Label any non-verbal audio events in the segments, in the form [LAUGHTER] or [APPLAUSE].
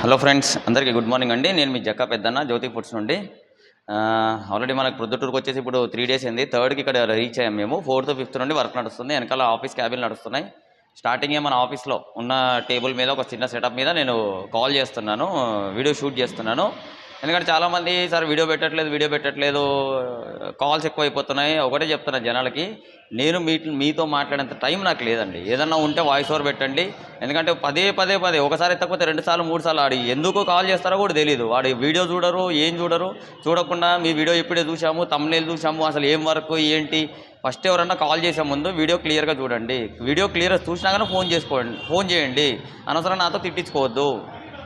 Hello friends అందరికీ good morning అండి. నేను మీ జక్క పెద్దన్న జ్యోతి ఫుడ్స్ నుండి. ఆల్రెడీ మనకు ప్రొద్దుటూరుకు వచ్చేసి ఇప్పుడు త్రీ డేస్ అయింది. థర్డ్కి ఇక్కడ రీచ్ అయ్యాం మేము. ఫోర్త్ ఫిఫ్త్ నుండి వర్క్ నడుస్తుంది. వెనకాల ఆఫీస్ క్యాబిన్ నడుస్తున్నాయి. స్టార్టింగే మన ఆఫీస్లో ఉన్న టేబుల్ మీద ఒక చిన్న సెటప్ మీద నేను కాల్ చేస్తున్నాను వీడియో షూట్ చేస్తున్నాను. ఎందుకంటే చాలామంది సార్ వీడియో పెట్టట్లేదు వీడియో పెట్టట్లేదు కాల్స్ ఎక్కువ అయిపోతున్నాయి ఒకటే చెప్తున్నా జనాలకి నేను మీ మీతో మాట్లాడేంత టైం నాకు లేదండి. ఏదన్నా ఉంటే వాయిస్ ఓవర్ పెట్టండి. ఎందుకంటే పదే పదే పదే ఒకసారి ఎత్తకపోతే రెండు సార్లు మూడు సార్లు ఆడి ఎందుకు కాల్ చేస్తారో కూడా తెలియదు వాడు వీడియో చూడరు ఏం చూడరు చూడకుండా మీ వీడియో ఇప్పుడే చూసాము తమ్నేలు చూసాము అసలు ఏం వర్క్ ఏంటి? ఫస్ట్ ఎవరన్నా కాల్ చేసే ముందు వీడియో క్లియర్గా చూడండి. వీడియో క్లియర్గా చూసినా కానీ ఫోన్ చేసుకోండి ఫోన్ చేయండి. అనవసరం నాతో తిట్టించుకోవద్దు.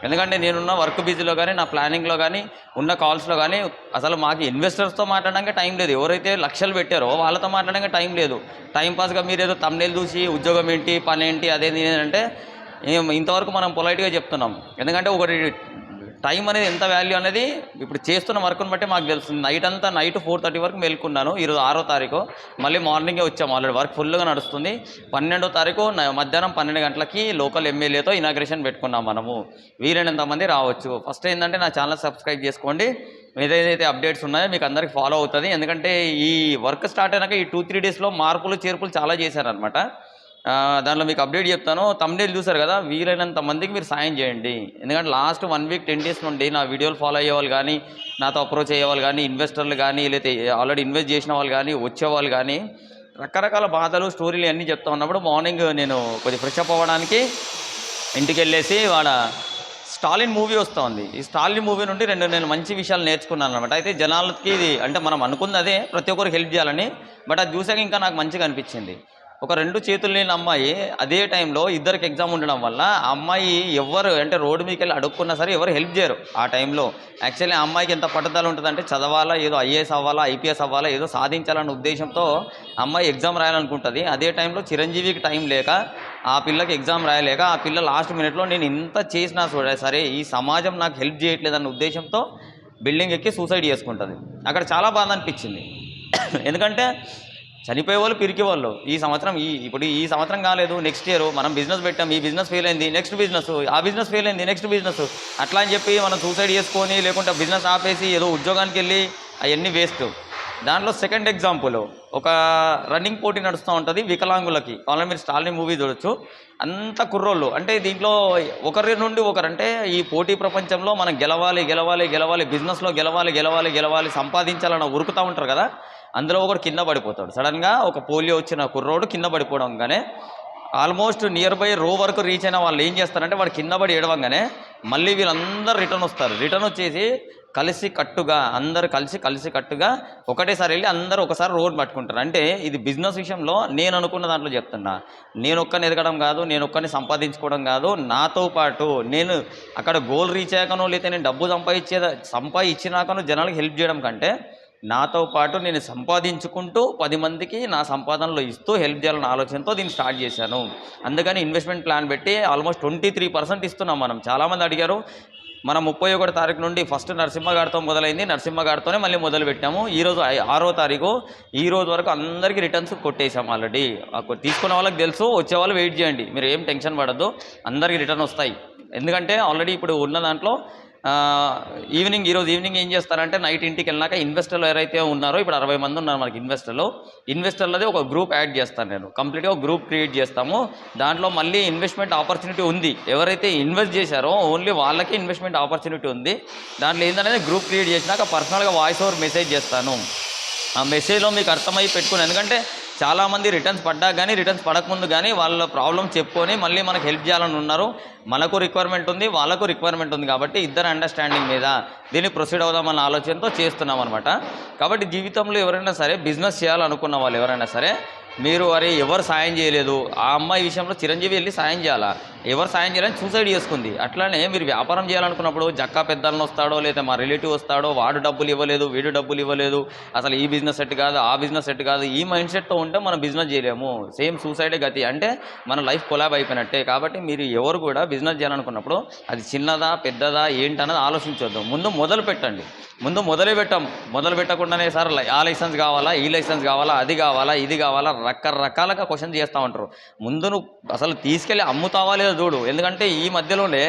ఎందుకంటే నేనున్న వర్క్ బిజీలో కానీ నా ప్లానింగ్లో కానీ ఉన్న కాల్స్లో కానీ అసలు మాకు ఇన్వెస్టర్స్తో మాట్లాడడానికి టైం లేదు. ఎవరైతే లక్షలు పెట్టారో వాళ్ళతో మాట్లాడడానికి టైం లేదు. టైంపాస్గా మీరు ఏదో తమ్నేలు చూసి ఉద్యోగం ఏంటి పని ఏంటి అదేంటి అంటే ఇంతవరకు మనం పొలైట్గా చెప్తున్నాం. ఎందుకంటే ఒకటి టైం అనేది ఎంత వాల్యూ అనేది ఇప్పుడు చేస్తున్న వర్క్ని బట్టి మాకు తెలుస్తుంది. నైట్ అంతా నైట్ ఫోర్ థర్టీ వరకు మేల్కున్నాను. ఈరోజు ఆరో తారీఖు. మళ్ళీ మార్నింగే వచ్చాము ఆల్రెడీ. వర్క్ ఫుల్గా నడుస్తుంది. పన్నెండో తారీఖు మధ్యాహ్నం పన్నెండు గంటలకి లోకల్ ఎమ్మెల్యేతో ఇనాగ్రేషన్ పెట్టుకున్నాం మనము. వీలైనంతమంది రావచ్చు. ఫస్ట్ ఏంటంటే నా ఛానల్ సబ్స్క్రైబ్ చేసుకోండి. ఏదైతే అప్డేట్స్ ఉన్నాయో మీకు అందరికి ఫాలో అవుతుంది. ఎందుకంటే ఈ వర్క్ స్టార్ట్ అయినాక ఈ టూ త్రీ డేస్లో మార్పులు చేర్పులు చాలా చేశారనమాట దాంట్లో మీకు అప్డేట్ చెప్తాను. తమ్డేలు చూసారు కదా వీలైనంత మందికి మీరు సాయం చేయండి. ఎందుకంటే last one week ten days నుండి నా వీడియోలు ఫాలో అయ్యేవాళ్ళు కానీ నాతో అప్రోచ్ అయ్యే వాళ్ళు కానీ ఇన్వెస్టర్లు కానీ లేకపోతే ఆల్రెడీ ఇన్వెస్ట్ చేసిన వాళ్ళు కానీ వచ్చేవాళ్ళు కానీ రకరకాల బాధలు స్టోరీలు అన్నీ చెప్తా ఉన్నప్పుడు మార్నింగ్ నేను కొద్దిగా ఫ్రెష్ అప్ అవ్వడానికి ఇంటికి వెళ్ళేసి వాడ స్టాలిన్ మూవీ వస్తుంది. ఈ స్టాలిన్ మూవీ నుండి రెండు నేను మంచి విషయాలు నేర్చుకున్నాను అనమాట అయితే జనాలకి ఇది అంటే మనం అనుకుంది అదే ప్రతి ఒక్కరికి హెల్ప్ చేయాలని బట్ అది చూసాక ఇంకా నాకు మంచిగా అనిపించింది. ఒక రెండు చేతులు లేని అమ్మాయి అదే టైంలో ఇద్దరికి ఎగ్జామ్ ఉండడం వల్ల ఆ అమ్మాయి ఎవరు అంటే రోడ్డు మీకు వెళ్ళి అడుక్కున్నా సరే ఎవరు హెల్ప్ చేయరు ఆ టైంలో. యాక్చువల్లీ ఆ అమ్మాయికి ఎంత పట్టుదల ఉంటుందంటే చదవాలా ఏదో ఐఏఎస్ అవ్వాలా ఐపీఎస్ అవ్వాలా ఏదో సాధించాలన్న ఉద్దేశంతో అమ్మాయి ఎగ్జామ్ రాయాలనుకుంటుంది. అదే టైంలో చిరంజీవికి టైం లేక ఆ పిల్లకి ఎగ్జామ్ రాయలేక ఆ పిల్ల లాస్ట్ మినిట్లో నేను ఇంత చేసినా చూడ సరే ఈ సమాజం నాకు హెల్ప్ చేయట్లేదన్న ఉద్దేశంతో బిల్డింగ్ ఎక్కి సూసైడ్ చేసుకుంటుంది. అక్కడ చాలా బాధ అనిపించింది. [COUGHS] ఎందుకంటే చనిపోయే వాళ్ళు పిరికి వాళ్ళు ఈ సంవత్సరం ఈ ఇప్పుడు ఈ సంవత్సరం కాలేదు నెక్స్ట్ ఇయర్ మనం బిజినెస్ పెట్టాం ఈ బిజినెస్ ఫెయిల్ అయింది నెక్స్ట్ బిజినెస్ ఆ బిజినెస్ ఫెయిల్ అయింది నెక్స్ట్ బిజినెస్ అట్లా అని చెప్పి మనం సూసైడ్ చేసుకొని లేకుంటే బిజినెస్ ఆపేసి ఏదో ఉద్యోగానికి వెళ్ళి అవన్నీ వేస్ట్ దాంట్లో సెకండ్ ఎగ్జాంపుల్ ఒక రన్నింగ్ పోటీ నడుస్తూ ఉంటుంది వికలాంగులకి. వాళ్ళని మీరు స్టాలిన్ మూవీ చూడొచ్చు. అంత కుర్రోళ్ళు. అంటే దీంట్లో ఒకరి నుండి ఒకరంటే ఈ పోటీ ప్రపంచంలో మనం గెలవాలి గెలవాలి గెలవాలి బిజినెస్లో గెలవాలి గెలవాలి గెలవాలి సంపాదించాలని ఉరుకుతూ ఉంటారు కదా. అందులో ఒకడు కింద పడిపోతాడు. సడన్గా ఒక పోలియో వచ్చిన కుర్రోడు కింద పడిపోవడంగానే ఆల్మోస్ట్ నియర్ బై రో వరకు రీచ్ అయిన వాళ్ళు ఏం చేస్తారంటే వాడు కింద పడి ఏడవంగానే మళ్ళీ వీళ్ళందరూ రిటర్న్ వస్తారు. రిటర్న్ వచ్చేసి కలిసి కట్టుగా అందరు కలిసి కలిసి కట్టుగా ఒకటేసారి వెళ్ళి అందరూ ఒకసారి రోడ్ పట్టుకుంటారు. అంటే ఇది బిజినెస్ విషయంలో నేను అనుకున్న దాంట్లో చెప్తున్నా. నేను ఒక్కని ఎదగడం కాదు నేను ఒక్కని సంపాదించుకోవడం కాదు. నాతో పాటు నేను అక్కడ గోల్ రీచ్ అయ్యాకనో లేకపోతే నేను డబ్బు సంపాదించే సంపాదించినాకనో జనాలకు హెల్ప్ చేయడం కంటే నాతో పాటు నేను సంపాదించుకుంటూ పది మందికి నా సంపాదనలో ఇస్తూ హెల్ప్ చేయాలన్న ఆలోచనతో దీన్ని స్టార్ట్ చేశాను. అందుకని ఇన్వెస్ట్మెంట్ ప్లాన్ పెట్టి ఆల్మోస్ట్ ట్వంటీ త్రీ పర్సెంట్ ఇస్తున్నాం మనం. చాలామంది అడిగారు మనం ముప్పై ఒకటి తారీఖు నుండి ఫస్ట్ నరసింహగారితో మొదలైంది నరసింహగాడితోనే మళ్ళీ మొదలు పెట్టాము. ఈరోజు ఆరో తారీఖు ఈ రోజు వరకు అందరికీ రిటర్న్స్ కొట్టేసాం ఆల్రెడీ తీసుకున్న వాళ్ళకి తెలుసు వచ్చే వాళ్ళు వెయిట్ చేయండి మీరు ఏం టెన్షన్ పడద్దు అందరికీ రిటర్న్ వస్తాయి. ఎందుకంటే ఆల్రెడీ ఇప్పుడు ఉన్న దాంట్లో ఈవినింగ్ ఈరోజు ఈవినింగ్ ఏం చేస్తారంటే నైట్ ఇంటికి వెళ్ళినాక ఇన్వెస్టర్లు ఎవరైతే ఉన్నారో ఇప్పుడు అరవై మంది ఉన్నారు మనకి ఇన్వెస్టర్లు. ఇన్వెస్టర్లది ఒక గ్రూప్ యాడ్ చేస్తాను నేను. కంప్లీట్గా ఒక గ్రూప్ క్రియేట్ చేస్తాము. దాంట్లో మళ్ళీ ఇన్వెస్ట్మెంట్ ఆపర్చునిటీ ఉంది. ఎవరైతే ఇన్వెస్ట్ చేశారో ఓన్లీ వాళ్ళకి ఇన్వెస్ట్మెంట్ ఆపర్చునిటీ ఉంది. దాంట్లో ఏంటనేది గ్రూప్ క్రియేట్ చేసినాక పర్సనల్గా వాయిస్ ఓవర్ మెసేజ్ చేస్తాను. ఆ మెసేజ్లో మీకు అర్థమై పెట్టుకుని ఎందుకంటే చాలామంది రిటర్న్స్ పడ్డా కానీ రిటర్న్స్ పడకముందు కానీ వాళ్ళ ప్రాబ్లం చెప్పుకొని మళ్ళీ మనకు హెల్ప్ చేయాలని ఉన్నారు. మనకు రిక్వైర్మెంట్ ఉంది వాళ్ళకు రిక్వైర్మెంట్ ఉంది కాబట్టి ఇద్దరు అండర్స్టాండింగ్ మీద దీన్ని ప్రొసీడ్ అవుదామన్న ఆలోచనతో చేస్తున్నాం అనమాట కాబట్టి జీవితంలో ఎవరైనా సరే బిజినెస్ చేయాలనుకున్న వాళ్ళు ఎవరైనా సరే మీరు అరే ఎవరు సాయం చేయలేదు ఆ అమ్మాయి విషయంలో చిరంజీవి వెళ్ళి సాయం చేయాలా? ఎవరు సాయం చేయాలని సూసైడ్ చేసుకుంది. అట్లానే మీరు వ్యాపారం చేయాలనుకున్నప్పుడు జక్కా పెద్దలను వస్తాడో లేదా మా రిలేటివ్ వస్తాడో వాడు డబ్బులు ఇవ్వలేదు వీడు డబ్బులు ఇవ్వలేదు అసలు ఈ బిజినెస్ సెట్ కాదు ఆ బిజినెస్ సెట్ కాదు ఈ మైండ్ సెట్తో ఉంటే మనం బిజినెస్ చేయలేము. సేమ్ సూసైడే గతి. అంటే మన లైఫ్ కొలాబ్ అయిపోయినట్టే. కాబట్టి మీరు ఎవరు కూడా బిజినెస్ చేయాలనుకున్నప్పుడు అది చిన్నదా పెద్దదా ఏంటన్నది ఆలోచించొద్దు. ముందు మొదలు పెట్టండి. ముందు మొదలు పెట్టాం. మొదలు పెట్టకుండానే సార్ లై- ఆ లైసెన్స్ కావాలా ఈ లైసెన్స్ కావాలా అది కావాలా ఇది కావాలా రకరకాలుగా క్వశ్చన్ చేస్తూ ఉంటారు. ముందు నువ్వు అసలు తీసుకెళ్ళి అమ్ముతావా లేదో చూడు. ఎందుకంటే ఈ మధ్యలోనే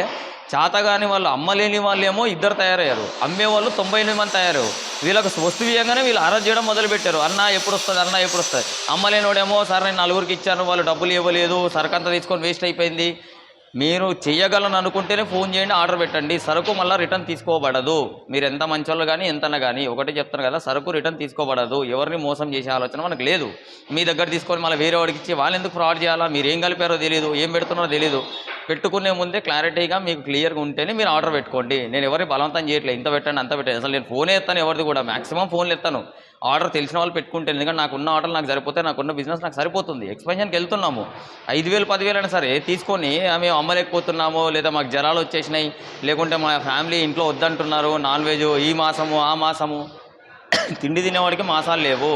చేతగాని వాళ్ళు అమ్మలేని వాళ్ళు ఏమో ఇద్దరు తయారయ్యారు. అమ్మే వాళ్ళు తొంభై ఎనిమిది మంది తయారు వీళ్ళకి వస్తువు ఇవ్వగానే వీళ్ళు అరెస్ట్ చేయడం మొదలుపెట్టారు. అన్న ఎప్పుడు వస్తుంది అన్న ఎప్పుడు వస్తుంది అమ్మలేనోడేమో సరే నేను నలుగురికి ఇచ్చాను వాళ్ళు డబ్బులు ఇవ్వలేదు. సరుకంతా తీసుకొని వేస్ట్ అయిపోయింది. మీరు చేయగలను అనుకుంటేనే ఫోన్ చేయండి ఆర్డర్ పెట్టండి. సరుకు మళ్ళీ రిటర్న్ తీసుకోబడదు. మీరు ఎంత మంచోళ్ళు కానీ ఎంతన్నా కానీ ఒకటి చెప్తాను కదా సరుకు రిటర్న్ తీసుకోబడదు. ఎవరిని మోసం చేసే ఆలోచన మనకు లేదు. మీ దగ్గర తీసుకొని మళ్ళీ వేరే వాడికి ఇచ్చి వాళ్ళు ఎందుకు ఫ్రాడ్ చేయాలా? మీరు ఏం కలిపారో తెలియదు ఏం పెడుతున్నారో తెలియదు పెట్టుకునే ముందే క్లారిటీగా మీకు క్లియర్గా ఉంటేనే మీరు ఆర్డర్ పెట్టుకోండి. నేను ఎవరిని బలవంతం చేయట్లేదు ఇంత పెట్టండి అంత పెట్టండి. అసలు నేను ఫోనే ఎత్తాను ఎవరిది కూడా. మాక్సిమం ఫోన్లు ఎత్తాను. ఆర్డర్ తెలిసిన వాళ్ళు పెట్టుకుంటే ఎందుకంటే నాకున్న ఆర్డర్ నాకు సరిపోతే నాకున్న బిజినెస్ నాకు సరిపోతుంది. ఎక్స్పెన్షన్కి వెళ్తున్నాము. ఐదు వేలు పదివేలు అయినా సరే తీసుకొని మేము అమ్మలేకపోతున్నాము లేదా మాకు జ్వరాలు వచ్చేసినాయి లేకుంటే మా ఫ్యామిలీ ఇంట్లో వద్దంటున్నారు నాన్ వెజ్ ఈ మాసము ఆ మాసము. తిండి తినేవాడికి మాసాలు లేవు.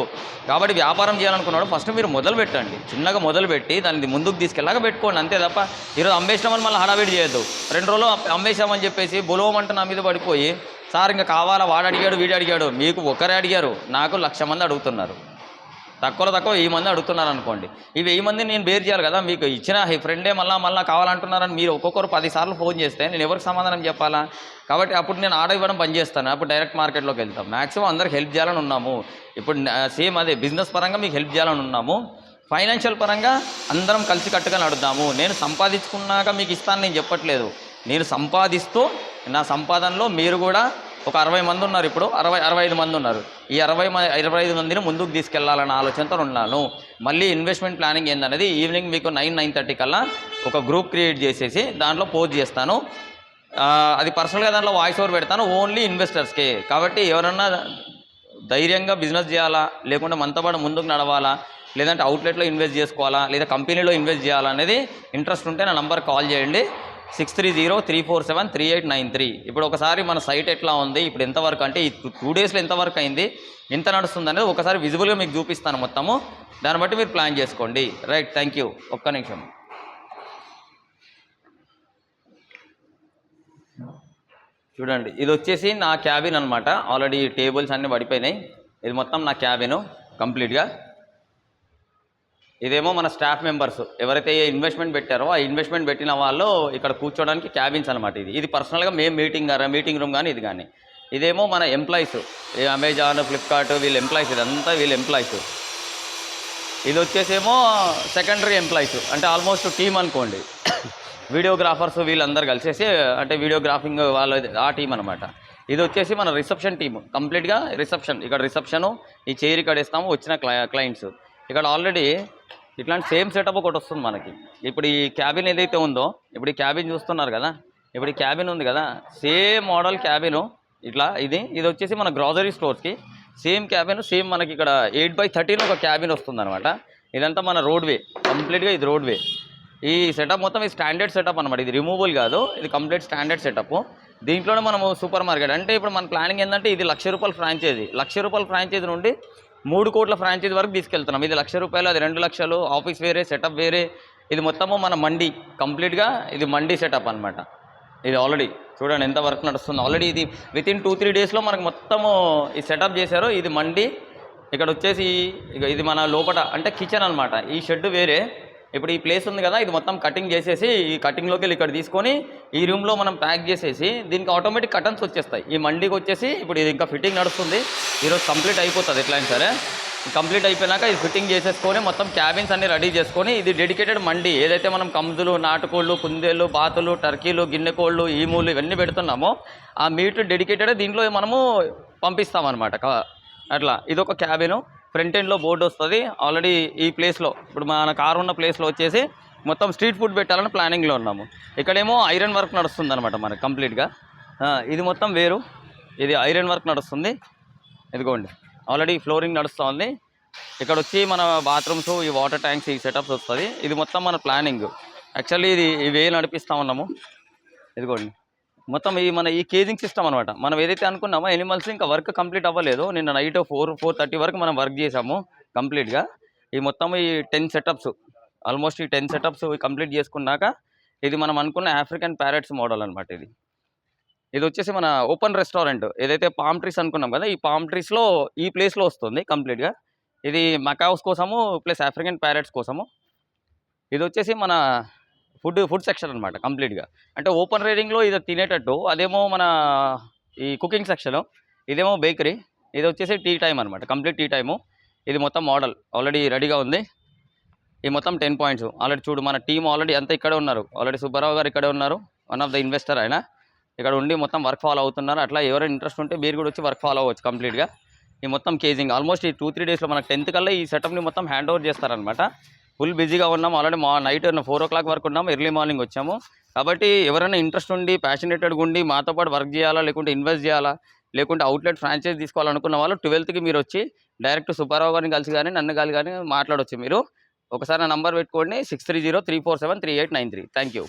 కాబట్టి వ్యాపారం చేయాలనుకున్నాడు ఫస్ట్ మీరు మొదలు పెట్టండి. చిన్నగా మొదలు పెట్టి దాన్ని ముందుకు తీసుకెళ్ళాక పెట్టుకోండి అంతే తప్ప ఈరోజు అమ్మేసినామని మళ్ళీ హడావిడి చేయొద్దు. రెండు రోజులు అమ్మేసామని చెప్పేసి బులవమంట నా మీద పడిపోయి సార్ ఇంకా కావాలా? వాడు అడిగాడు వీడు అడిగాడు. మీకు ఒకరే అడిగారు. నాకు లక్ష మంది అడుగుతున్నారు. తక్కువలో తక్కువ వెయ్యి మంది అడుగుతున్నారు అనుకోండి ఈ వెయ్యి మంది నేను బేర్ చేయాలి కదా మీకు ఇచ్చిన ఈ ఫ్రెండే మళ్ళీ మళ్ళీ కావాలంటున్నారని మీరు ఒక్కొక్కరు పది సార్లు ఫోన్ చేస్తే నేను ఎవరికి సమాధానం చెప్పాలా? కాబట్టి అప్పుడు నేను ఆర్డర్ ఇవ్వడం బంద్ చేస్తాను. అప్పుడు డైరెక్ట్ మార్కెట్లోకి వెళ్తాం. మ్యాక్సిమం అందరికి హెల్ప్ చేయాలని ఉన్నాము. ఇప్పుడు సేమ్ అదే బిజినెస్ పరంగా మీకు హెల్ప్ చేయాలని ఉన్నాము. ఫైనాన్షియల్ పరంగా అందరం కలిసి కట్టుగా నడుద్దాము. నేను సంపాదించుకున్నాక మీకు ఇస్తాను నేను చెప్పట్లేదు. నేను సంపాదిస్తూ నా సంపాదనలో మీరు కూడా ఒక అరవై మంది ఉన్నారు ఇప్పుడు అరవై అరవై ఐదు మంది ఉన్నారు. ఈ అరవై మ- ఇరవై ఐదు మందిని ముందుకు తీసుకెళ్ళాలన్న ఆలోచనతో ఉన్నాను మళ్ళీ ఇన్వెస్ట్మెంట్ ప్లానింగ్ ఏందనేది ఈవినింగ్ మీకు నైన్ నైన్ థర్టీ కల్లా ఒక గ్రూప్ క్రియేట్ చేసేసి దాంట్లో పోస్ట్ చేస్తాను. అది పర్సనల్గా దాంట్లో వాయిస్ ఓవర్ పెడతాను ఓన్లీ ఇన్వెస్టర్స్కే కాబట్టి ఎవరన్నా ధైర్యంగా బిజినెస్ చేయాలా లేకుంటే మనతో పాటు ముందుకు నడవాలా లేదంటే అవుట్లెట్లో ఇన్వెస్ట్ చేసుకోవాలా లేదా కంపెనీలో ఇన్వెస్ట్ చేయాలా అనేది ఇంట్రెస్ట్ ఉంటే నా నంబర్ కాల్ చేయండి. Six three zero three four seven three eight nine three. ఇప్పుడు ఒకసారి మన సైట్ ఎట్లా ఉంది? ఇప్పుడు ఎంతవరకు అంటే ఈ టూ డేస్లో ఎంతవరకు అయింది? ఎంత నడుస్తుంది అనేది ఒకసారి విజిబుల్గా మీకు చూపిస్తాను మొత్తము. దాన్ని బట్టి మీరు ప్లాన్ చేసుకోండి. Right thank you. ఒక్క నిమిషం. చూడండి ఇది వచ్చేసి నా క్యాబిన్ అనమాట ఆల్రెడీ టేబుల్స్ అన్నీ పడిపోయినాయి. ఇది మొత్తం నా క్యాబిన్ కంప్లీట్గా. ఇదేమో మన స్టాఫ్ మెంబర్స్ ఎవరైతే ఇన్వెస్ట్మెంట్ పెట్టారో ఆ ఇన్వెస్ట్మెంట్ పెట్టిన వాళ్ళు ఇక్కడ కూర్చోడానికి క్యాబిన్స్ అనమాట ఇది. ఇది పర్సనల్గా మేము మీటింగ్ మీటింగ్ రూమ్ కానీ ఇది కానీ ఇదేమో మన ఎంప్లాయీస్ అమెజాన్ ఫ్లిప్కార్ట్ వీళ్ళ ఎంప్లాయీస్ ఇదంతా వీళ్ళ ఎంప్లాయీస్ ఇది వచ్చేసేమో సెకండరీ ఎంప్లాయీస్ అంటే ఆల్మోస్ట్ టీమ్ అనుకోండి. [COUGHS] వీడియోగ్రాఫర్స్ వీళ్ళందరూ కలిసేసి అంటే వీడియోగ్రాఫింగ్ వాళ్ళ ఆ టీం అనమాట ఇది వచ్చేసి మన రిసెప్షన్ టీమ్ కంప్లీట్గా రిసెప్షన్ ఇక్కడ రిసెప్షను ఈ చైర్ ఇక్కడ ఇస్తాము వచ్చిన క్లై క్లయింట్స్ ఇక్కడ ఆల్రెడీ ఇట్లాంటి సేమ్ సెటప్ ఒకటి వస్తుంది మనకి. ఇప్పుడు ఈ క్యాబిన్ ఏదైతే ఉందో ఇప్పుడు ఈ క్యాబిన్ చూస్తున్నారు కదా ఇప్పుడు ఈ క్యాబిన్ ఉంది కదా సేమ్ మోడల్ క్యాబిన్ ఇట్లా ఇది ఇది వచ్చేసి మన గ్రాసరీ స్టోర్స్కి సేమ్ క్యాబిన్ సేమ్ మనకి ఇక్కడ ఎయిట్ బై థర్టీన్ ఒక క్యాబిన్ వస్తుంది అనమాట ఇదంతా మన రోడ్వే కంప్లీట్గా ఇది రోడ్వే ఈ సెటప్ మొత్తం ఈ స్టాండర్డ్ సెటప్ అనమాట ఇది రిమూవబుల్ కాదు ఇది కంప్లీట్ స్టాండర్డ్ సెటప్ దీంట్లోనే మనము సూపర్ మార్కెట్ అంటే ఇప్పుడు మన ప్లానింగ్ ఏంటంటే ఇది లక్ష రూపాయల ఫ్రాంచైజీ లక్ష రూపాయల ఫ్రాంచైజీ నుండి మూడు కోట్ల ఫ్రాంచైజ్ వరకు తీసుకెళ్తున్నాం. ఇది లక్ష రూపాయలు అది రెండు లక్షలు ఆఫీస్ వేరే సెటప్ వేరే. ఇది మొత్తము మన మండి కంప్లీట్గా ఇది మండి సెటప్ అనమాట ఇది ఆల్రెడీ చూడండి ఎంత వర్క్ నడుస్తుంది. ఆల్రెడీ ఇది విత్ ఇన్ టూ త్రీ డేస్లో మనకు మొత్తము ఈ సెటప్ చేశారు. ఇది మండి ఇక్కడ వచ్చేసి ఇక ఇది మన లోపల అంటే కిచెన్ అనమాట ఈ షెడ్ వేరే. ఇప్పుడు ఈ ప్లేస్ ఉంది కదా ఇది మొత్తం కటింగ్ చేసేసి ఈ కటింగ్లోకి వెళ్ళి ఇక్కడ తీసుకొని ఈ రూమ్లో మనం ప్యాక్ చేసేసి దీనికి ఆటోమేటిక్ కటన్స్ వచ్చేస్తాయి. ఈ మండికి వచ్చేసి ఇప్పుడు ఇది ఇంకా ఫిట్టింగ్ నడుస్తుంది. ఈరోజు కంప్లీట్ అయిపోతుంది ఎట్లా అయినా సరే. కంప్లీట్ అయిపోయినాక ఇది ఫిట్టింగ్ చేసేసుకొని మొత్తం క్యాబిన్స్ అన్ని రెడీ చేసుకొని ఇది డెడికేటెడ్ మండి. ఏదైతే మనం కంజులు నాటుకోళ్ళు కుందేళ్ళు బాతులు టర్కీలు గిన్నెకోళ్ళు ఈములు ఇవన్నీ పెడుతున్నామో ఆ మీట్ డెడికేటెడ్ దీంట్లో మనము పంపిస్తామన్నమాట. అట్లా. ఇది ఒక ఫ్రంట్ ఎండ్లో బోర్డు వస్తుంది. ఆల్రెడీ ఈ ప్లేస్లో ఇప్పుడు మన కారు ఉన్న ప్లేస్లో వచ్చేసి మొత్తం స్ట్రీట్ ఫుడ్ పెట్టాలని ప్లానింగ్లో ఉన్నాము. ఇక్కడేమో ఐరన్ వర్క్ నడుస్తుంది అనమాట మనకి కంప్లీట్గా ఇది మొత్తం వేరు. ఇది ఐరన్ వర్క్ నడుస్తుంది. ఇదిగోండి. ఆల్రెడీ ఫ్లోరింగ్ నడుస్తూ ఉంది. ఇక్కడ వచ్చి మన బాత్రూమ్స్ ఈ వాటర్ ట్యాంక్స్ ఈ సెటప్స్ వస్తుంది. ఇది మొత్తం మన ప్లానింగ్ యాక్చువల్లీ ఇది ఇవే నడిపిస్తూ ఉన్నాము. ఇదిగోండి. మొత్తం ఈ మన ఈ కేజింగ్ సిస్టమ్ అనమాట మనం ఏదైతే అనుకున్నామో ఎనిమల్స్ ఇంకా వర్క్ కంప్లీట్ అవ్వలేదు. నిన్న నైట్ ఫోర్ ఫోర్ థర్టీ వరకు మనం వర్క్ చేసాము కంప్లీట్గా ఈ మొత్తం ఈ టెన్ సెటప్స్ ఆల్మోస్ట్ ఈ టెన్ సెటప్స్ కంప్లీట్ చేసుకున్నాక ఇది మనం అనుకున్న ఆఫ్రికన్ ప్యారెట్స్ మోడల్ అనమాట ఇది. ఇది వచ్చేసి మన ఓపెన్ రెస్టారెంట్ ఏదైతే పామ్ ట్రీస్ అనుకున్నాం కదా ఈ పామ్ ట్రీస్లో ఈ ప్లేస్లో వస్తుంది కంప్లీట్గా ఇది మకావ్స్ కోసము ప్లస్ ఆఫ్రికన్ ప్యారెట్స్ కోసము. ఇది వచ్చేసి మన ఫుడ్ ఫుడ్ సెక్షన్ అనమాట కంప్లీట్గా. అంటే ఓపెన్ రేడింగ్లో ఇది తినేటట్టు అదేమో మన ఈ కుకింగ్ సెక్షన్ ఇదేమో బేకరీ ఇది వచ్చేసి టీ టైం అనమాట కంప్లీట్ టీ టైము. ఇది మొత్తం మోడల్ ఆల్రెడీ రెడీగా ఉంది. ఈ మొత్తం టెన్ పాయింట్స్. ఆల్రెడీ చూడు మన టీం ఆల్రెడీ అంతా ఇక్కడే ఉన్నారు. ఆల్రెడీ సుబ్బారావు గారు ఇక్కడే ఉన్నారు వన్ ఆఫ్ ద ఇన్వెస్టర్ ఆయన. ఇక్కడ ఉండి మొత్తం వర్క్ ఫాలో అవుతున్నారు. అట్లా ఎవరైనా ఇంట్రెస్ట్ ఉంటే మీరు కూడా వచ్చి వర్క్ ఫాలో అవ్వచ్చు కంప్లీట్గా. ఈ మొత్తం కేజింగ్ ఆల్మోస్ట్ ఈ టూ త్రీ డేస్లో మనకు టెన్త్ కల్లా ఈ సెటప్ని మొత్తం హ్యాండ్ ఓవర్ చేస్తారనమాట ఫుల్ బిజీగా ఉన్నాం. ఆల్రెడీ మా నైట్ ఫోర్ ఓ క్లాక్ వరకు ఉన్నాము ఎర్లీ మార్నింగ్ వచ్చాము. కాబట్టి ఎవరైనా ఇంట్రెస్ట్ ఉండి ప్యాషనేటెడ్గా ఉండి మాతో పాటు వర్క్ చేయాలా లేకుంటే ఇన్వెస్ట్ చేయాలా లేకుంటే అవుట్లెట్ ఫ్రాంచైజ్ తీసుకోవాలనుకున్న వాళ్ళు ట్వెల్త్కి మీరు వచ్చి డైరెక్ట్ సుబ్బారావు గారిని కలిసి కానీ నన్ను కలిసి కానీ మాట్లాడవచ్చు మీరు. ఒకసారి నా నంబర్ పెట్టుకోండి. Six three zero three four seven three eight nine three. Thank you.